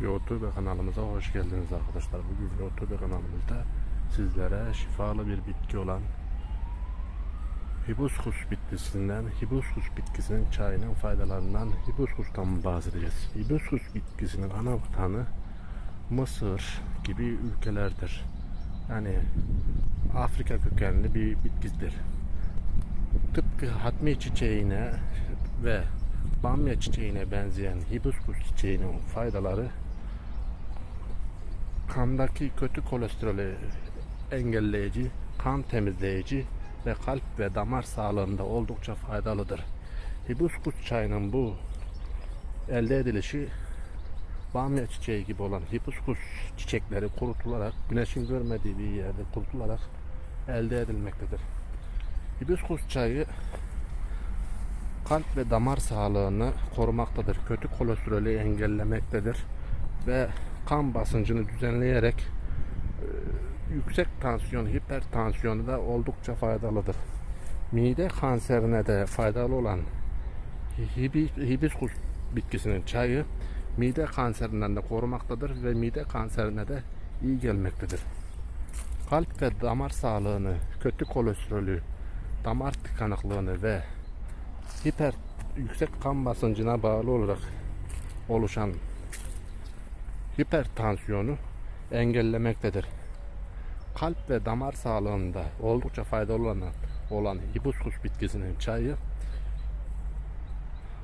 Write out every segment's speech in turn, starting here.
YouTube kanalımıza hoş geldiniz arkadaşlar. Bugün YouTube kanalımızda sizlere şifalı bir bitki olan hibiskus bitkisinden, hibiskus bitkisinin çayının faydalarından hibiskustan bahsedeceğiz. Hibiskus bitkisinin ana vatanı Mısır gibi ülkelerdir. Yani Afrika kökenli bir bitkidir. Tıpkı hatmi çiçeğine ve bamya çiçeğine benzeyen hibiskus çiçeğinin faydaları kandaki kötü kolesterolü engelleyici, kan temizleyici ve kalp ve damar sağlığında oldukça faydalıdır. Hibiskus çayının bu elde edilişi bamya çiçeği gibi olan hibiskus çiçekleri kurutularak, güneşin görmediği bir yerde kurutularak elde edilmektedir. Hibiskus çayı kalp ve damar sağlığını korumaktadır. Kötü kolesterolü engellemektedir ve kan basıncını düzenleyerek e, yüksek tansiyon, hipertansiyonu da oldukça faydalıdır. Mide kanserine de faydalı olan hibi- hibiskus bitkisinin çayı mide kanserinden de korumaktadır ve mide kanserine de iyi gelmektedir. Kalp ve damar sağlığını, kötü kolesterolü, damar tıkanıklığını ve hiper yüksek kan basıncına bağlı olarak oluşan hipertansiyonu engellemektedir. Kalp ve damar sağlığında oldukça faydalı olan, olan hibiskus bitkisinin çayı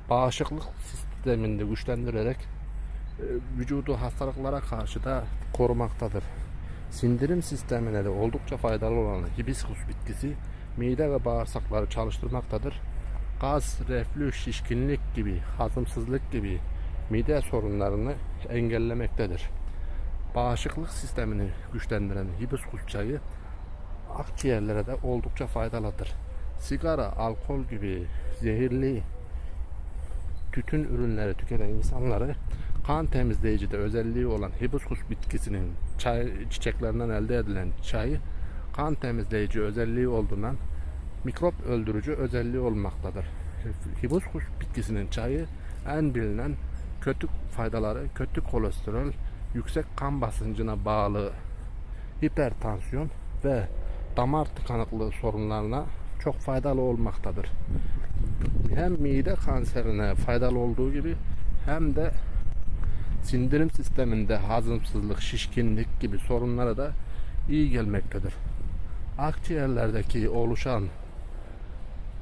bağışıklık sistemini güçlendirerek e, vücudu hastalıklara karşı da korumaktadır. Sindirim sistemine de oldukça faydalı olan hibiskus bitkisi mide ve bağırsakları çalıştırmaktadır. Gaz, reflü, şişkinlik gibi, hazımsızlık gibi mide sorunlarını engellemektedir. Bağışıklık sistemini güçlendiren hibiskus çayı akciğerlere de oldukça faydalıdır. Sigara, alkol gibi zehirli tütün ürünleri tüketen insanları kan temizleyici de özelliği olan hibiskus bitkisinin çay çiçeklerinden elde edilen çayı kan temizleyici özelliği olduğundan mikrop öldürücü özelliği olmaktadır. Hibiskus bitkisinin çayı en bilinen kötü faydaları kötü kolesterol, yüksek kan basıncına bağlı hipertansiyon ve damar tıkanıklığı sorunlarına çok faydalı olmaktadır. Hem mide kanserine faydalı olduğu gibi hem de sindirim sisteminde hazımsızlık, şişkinlik gibi sorunlara da iyi gelmektedir. Akciğerlerdeki oluşan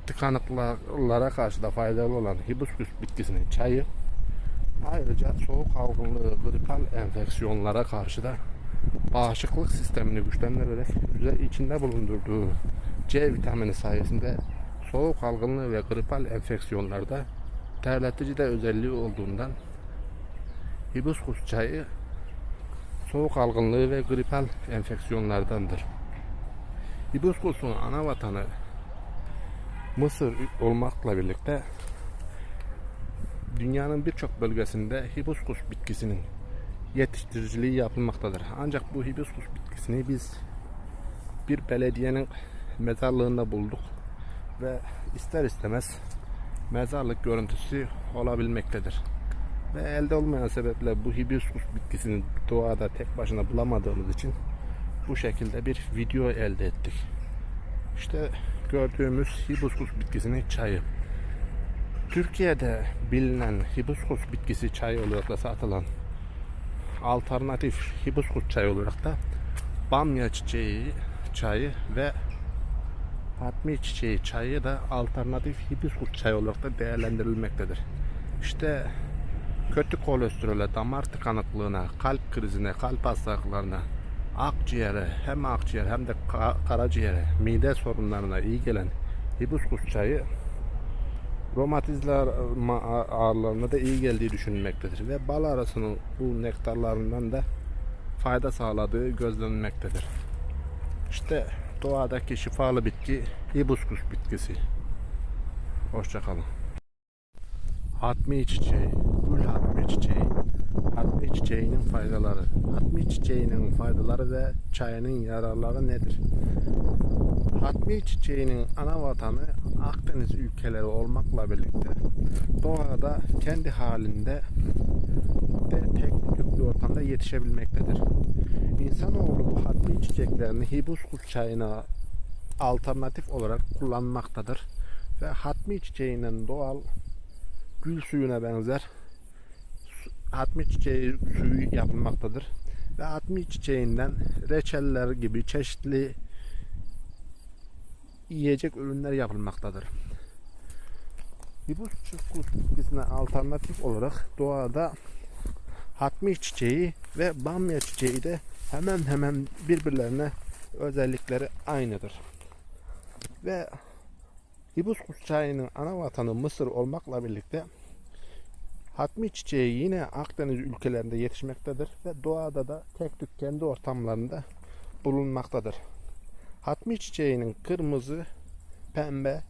tıkanıklıklara karşı da faydalı olan hibiskus bitkisinin çayı ayrıca soğuk algınlığı, gripal enfeksiyonlara karşı da bağışıklık sistemini güçlendirerek üze- içinde bulundurduğu C vitamini sayesinde soğuk algınlığı ve gripal enfeksiyonlarda terletici de özelliği olduğundan hibiskus çayı soğuk algınlığı ve gripal enfeksiyonlardandır. Hibiskusun ana vatanı Mısır olmakla birlikte dünyanın birçok bölgesinde hibiskus bitkisinin yetiştiriciliği yapılmaktadır. Ancak bu hibiskus bitkisini biz bir belediyenin mezarlığında bulduk ve ister istemez mezarlık görüntüsü olabilmektedir. Ve elde olmayan sebeple bu hibiskus bitkisini doğada tek başına bulamadığımız için bu şekilde bir video elde ettik. İşte gördüğümüz hibiskus bitkisinin çayı. Türkiye'de bilinen hibiskus bitkisi çayı olarak da satılan alternatif hibiskus çayı olarak da bamya çiçeği çayı ve hatmi çiçeği çayı da alternatif hibiskus çayı olarak da değerlendirilmektedir. İşte kötü kolesterole, damar tıkanıklığına, kalp krizine, kalp hastalıklarına, akciğere, hem akciğer hem de ka- karaciğere, mide sorunlarına iyi gelen hibiskus çayı romatizler ağrılarına da iyi geldiği düşünülmektedir ve bal arasının bu nektarlarından da fayda sağladığı gözlenmektedir. İşte doğadaki şifalı bitki hibiskus bitkisi. Hoşçakalın. Hatmi çiçeği, gül hatmi çiçeği, hatmi çiçeğinin faydaları, hatmi çiçeğinin faydaları ve çayının yararları nedir? Hatmi çiçeğinin ana vatanı Akdeniz ülkeleri olmakla birlikte doğada kendi halinde de tek yüklü ortamda yetişebilmektedir. İnsanoğlu bu hatmi çiçeklerini hibiskus çayına alternatif olarak kullanmaktadır. Ve hatmi çiçeğinin doğal gül suyuna benzer hatmi çiçeği suyu yapılmaktadır. Ve hatmi çiçeğinden reçeller gibi çeşitli yiyecek ürünler yapılmaktadır. Hibiskus bitkisine alternatif olarak doğada hatmi çiçeği ve bamya çiçeği de hemen hemen birbirlerine özellikleri aynıdır. Ve hibiskus çayının ana vatanı Mısır olmakla birlikte hatmi çiçeği yine Akdeniz ülkelerinde yetişmektedir ve doğada da tek tük kendi ortamlarında bulunmaktadır. Hatmi çiçeğinin kırmızı, pembe,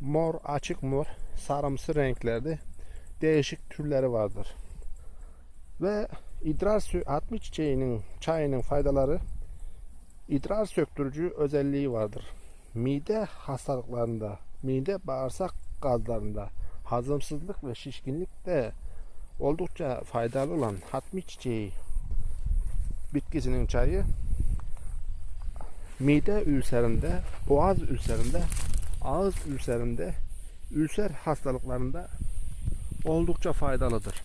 mor, açık mor, sarımsı renklerde değişik türleri vardır. Ve idrar hatmi çiçeğinin çayının faydaları idrar söktürücü özelliği vardır. Mide hastalıklarında, mide bağırsak gazlarında, hazımsızlık ve şişkinlikte oldukça faydalı olan hatmi çiçeği bitkisinin çayı mide ülserinde, boğaz ülserinde, ağız ülserinde, ülser hastalıklarında oldukça faydalıdır.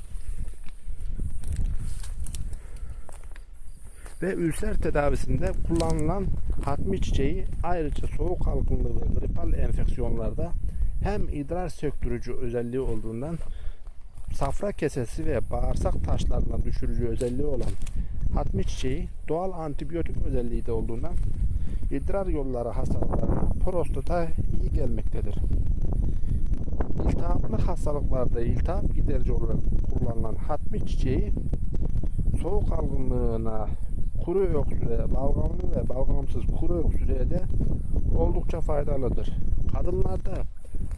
Ve ülser tedavisinde kullanılan hatmi çiçeği ayrıca soğuk algınlığı ve gripal enfeksiyonlarda hem idrar söktürücü özelliği olduğundan safra kesesi ve bağırsak taşlarına düşürücü özelliği olan hatmi çiçeği doğal antibiyotik özelliği de olduğundan idrar yolları hastalıklarına prostata iyi gelmektedir. İltihaplı hastalıklarda iltihap giderici olarak kullanılan hatmi çiçeği soğuk algınlığına, kuru öksürüğe, balgamlı ve balgamsız kuru öksürüğe de oldukça faydalıdır. Kadınlarda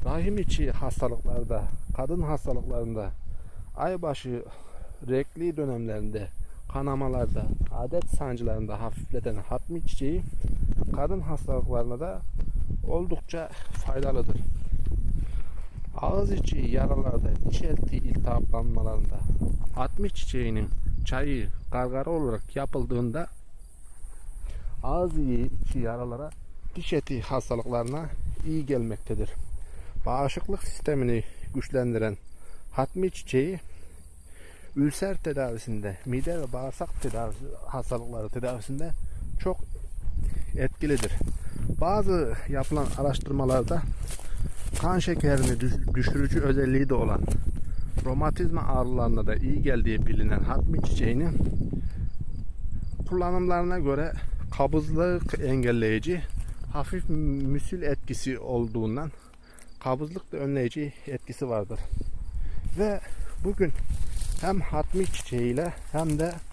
rahim içi hastalıklarda, kadın hastalıklarında, aybaşı rekli dönemlerinde, kanamalarda, adet sancılarında hafifleten hatmi çiçeği kadın hastalıklarına da oldukça faydalıdır. Ağız içi yaralarda, diş eti iltihaplanmalarında hatmi çiçeğinin çayı gargara olarak yapıldığında ağız içi yaralara, diş eti hastalıklarına iyi gelmektedir. Bağışıklık sistemini güçlendiren hatmi çiçeği ülser tedavisinde, mide ve bağırsak tedavisi, hastalıkları tedavisinde çok etkilidir. Bazı yapılan araştırmalarda kan şekerini düş- düşürücü özelliği de olan romatizma ağrılarına da iyi geldiği bilinen hatmi çiçeğinin kullanımlarına göre kabızlık engelleyici hafif müsil etkisi olduğundan kabızlık da önleyici etkisi vardır. Ve bugün hem hatmi çiçeğiyle hem de